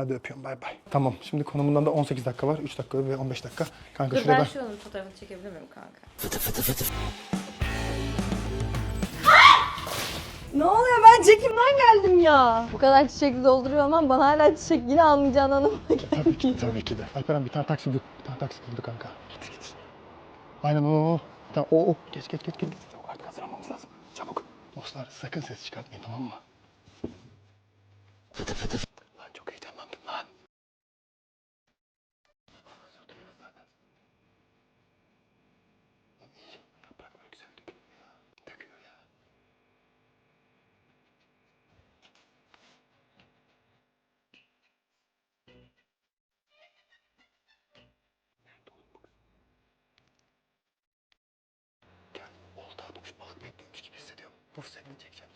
Hadi öpüyorum bay bay. Tamam şimdi konumundan da 18 dakika var. 3 dakika ve 15 dakika. Kanka Dur şuraya ben ben... şu onun fotoğrafını çekebilir miyim kanka? Ne oluyor ben çekimden geldim ya. Bu kadar çiçekli dolduruyor olmam bana hala çiçek yine almayacağın anlamına Tabii ki, tabii ki de. Alperen bir tane taksi bul. Bir tane taksi buldu kanka. Git git. Aynen o. o. Tamam o o. Geç geç geç geç. Çabuk artık hazırlanmamız lazım. Çabuk. Dostlar sakın ses çıkartmayın tamam mı? Fıtı fıtı. Hissediyorum. Bu seni çekeceğim.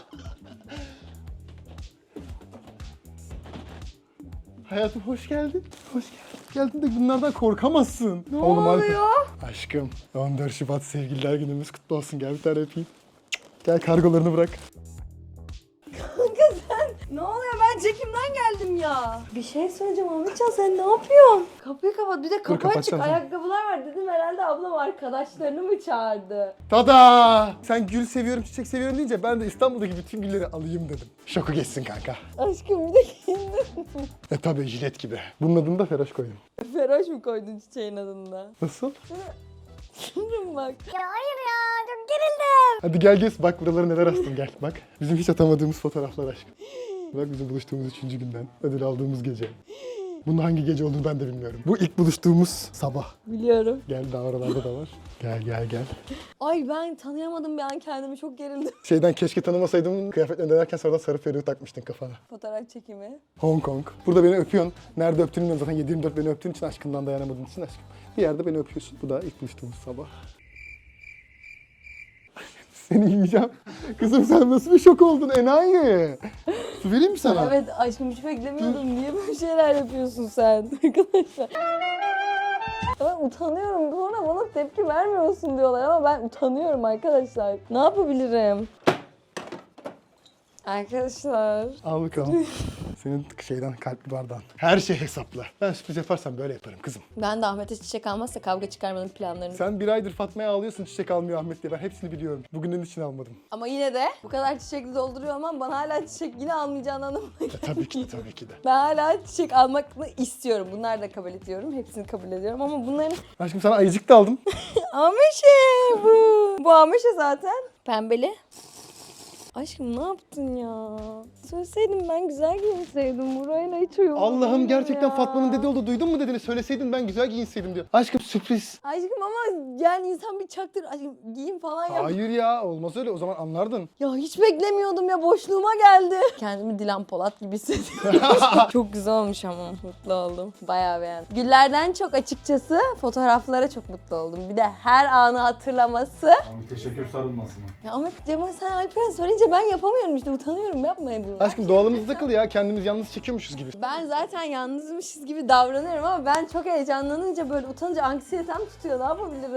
Hayatım hoş geldin. Hoş geldin. Geldin de bunlardan korkamazsın. Ne oluyor? Aşkım 14 Şubat sevgililer günümüz kutlu olsun. Gel bir tane öpeyim. Gel kargolarını bırak. Kanka ne oluyor ben çekimden geldim ya. Bir şey söyleyeceğim Ahmetcan sen ne yapıyorsun? Kapıyı kapat bir de kapı açık kapatacağım ayakkabılar var dedim herhalde ablam arkadaşlarını mı çağırdı? Tada! Sen gül seviyorum, çiçek seviyorum deyince ben de İstanbul'daki bütün gülleri alayım dedim. Şoku geçsin kanka. Aşkım bir de giyindin. E tabi jilet gibi. Bunun adını da Feroş koydum. Feroş mu koydun çiçeğin adında? Nasıl? Şimdi bak. Ya hayır ya çok gerildim. Hadi gel gez bak buralara neler astım gel bak. Bizim hiç atamadığımız fotoğraflar aşkım. Bak bizim buluştuğumuz üçüncü günden. Ödül aldığımız gece. Bunun hangi gece olduğunu ben de bilmiyorum. Bu ilk buluştuğumuz sabah. Biliyorum. Gel daha oralarda da var. Gel gel gel. Ay ben tanıyamadım bir an kendimi çok gerildim. Şeyden keşke tanımasaydım kıyafetlerini denerken sonradan sarı periği takmıştın kafana. Fotoğraf çekimi. Hong Kong. Burada beni öpüyorsun. Nerede öptüğünü bilmiyorum zaten 7-24 beni öptüğün için aşkından dayanamadığın için aşkım. Bir yerde beni öpüyorsun. Bu da ilk buluştuğumuz sabah. Seni yiyeceğim. Kızım sen nasıl bir şok oldun enayi? Su vereyim mi sana? Evet aşkım hiç beklemiyordum. Niye böyle şeyler yapıyorsun sen arkadaşlar? Ben utanıyorum. Sonra bana tepki vermiyorsun diyorlar ama ben utanıyorum arkadaşlar. Ne yapabilirim? Arkadaşlar. Al bakalım. Senin şeyden kalpli bardağın. Her şey hesapla. Ben sürpriz yaparsam böyle yaparım kızım. Ben de Ahmet'e çiçek almazsa kavga çıkarmanın planlarını. Sen bir aydır Fatma'ya ağlıyorsun çiçek almıyor Ahmet diye. Ben hepsini biliyorum. Bugünün için almadım. Ama yine de bu kadar çiçekli dolduruyor olmam bana hala çiçek yine almayacağını anlamına E, tabii ki de tabii ki de. Ben hala çiçek almakını istiyorum. Bunları da kabul ediyorum. Hepsini kabul ediyorum ama bunların Aşkım sana ayıcık da aldım. Ameşe bu. Bu Ameşe zaten. Pembeli. Aşkım ne yaptın ya? Söyleseydin ben güzel giyinseydim. Burayla hiç uyumlu Allah'ım gerçekten ya. Fatma'nın dediği oldu. Duydun mu dediğini? Söyleseydin ben güzel giyinseydim diyor. Aşkım sürpriz. Aşkım ama yani insan bir çaktır. Aşkım giyin falan yap. Hayır ya olmaz öyle o zaman anlardın. Ya hiç beklemiyordum ya boşluğuma geldi. Kendimi Dilan Polat gibi hissediyorum. çok güzel olmuş ama mutlu oldum. Bayağı beğendim. Güllerden çok açıkçası fotoğraflara çok mutlu oldum. Bir de her anı hatırlaması. Teşekkür sarılmasına. Ya ama Cemal sen Alperen söyleyince ben yapamıyorum işte utanıyorum yapmayın bunu. Aşkım doğalımızda kıl ya kendimiz yalnız çekiyormuşuz gibi. Ben zaten yalnızmışız gibi davranıyorum ama ben çok heyecanlanınca böyle utanınca anksiyetem tutuyor ne yapabilirim?